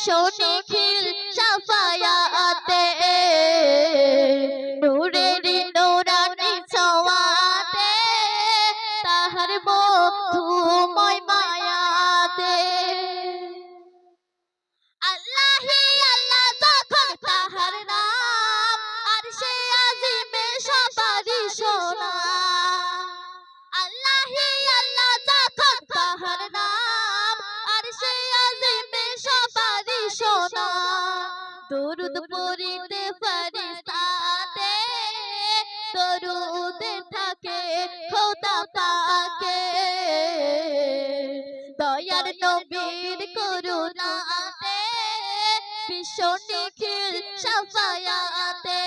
বিশ্ব নিখিল সাফায়াতে। দরুদ পড়িতে ফেরেশতাতে দরুদে থাকে খোদা পাকে দয়ার নবীর করুণাতে বিশ্ব নিখিল সাফায়াতে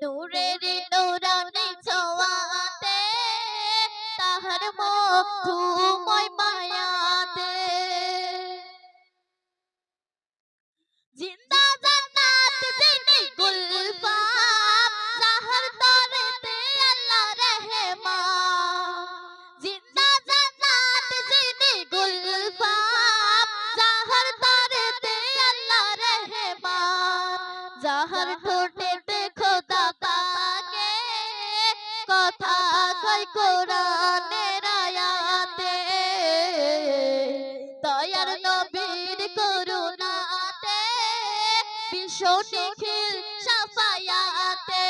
নূরের নূরানি ছোঁয়াতে তাহার মধুময় যাহার ঠোঁটেতে খোদা পাকে কথা কয় কোরআনের আয়াতে। দয়ার নবীর করুণাতে বিশ্ব নিখিল সাফায়াতে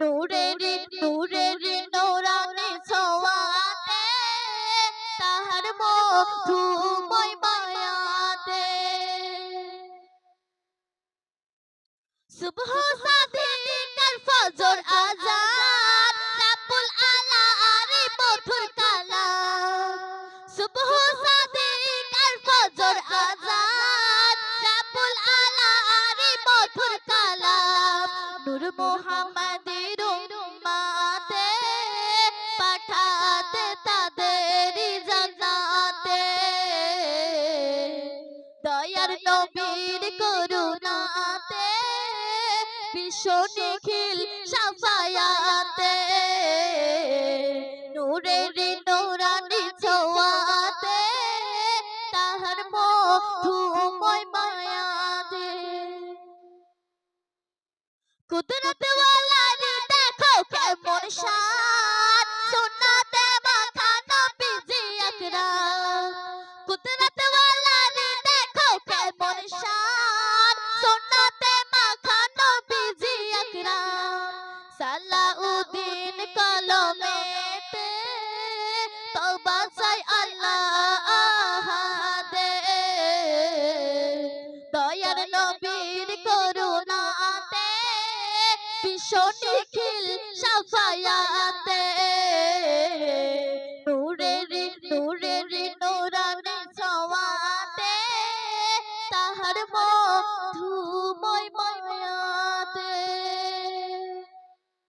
নূরের নূরের নূরানি ছোঁয়াতে তাহার মধুময় মায়াতে। সুবহ সাদিক আর ফজর আজান রাব্বুল আলা আরি মধুর কালাম। সুবহ সাদিক আর ফজর আজান মুহাম্মাদের উম্মাতে পাঠাতে তাদের জান্নাতে। দয়ার নবীর করুণাতে বিশ্ব নিখিল সাফায়াতে। নূরের নূরানি ছোঁয়াতে কুদরত ওয়ালার দেখো কেমন শান সুন্নাতে মাখা নবীজি আকরাম কুদরত সনিখিল সাফায়াতে। নূরের নূরের নোরানি ছোঁয়াতে তাহার মন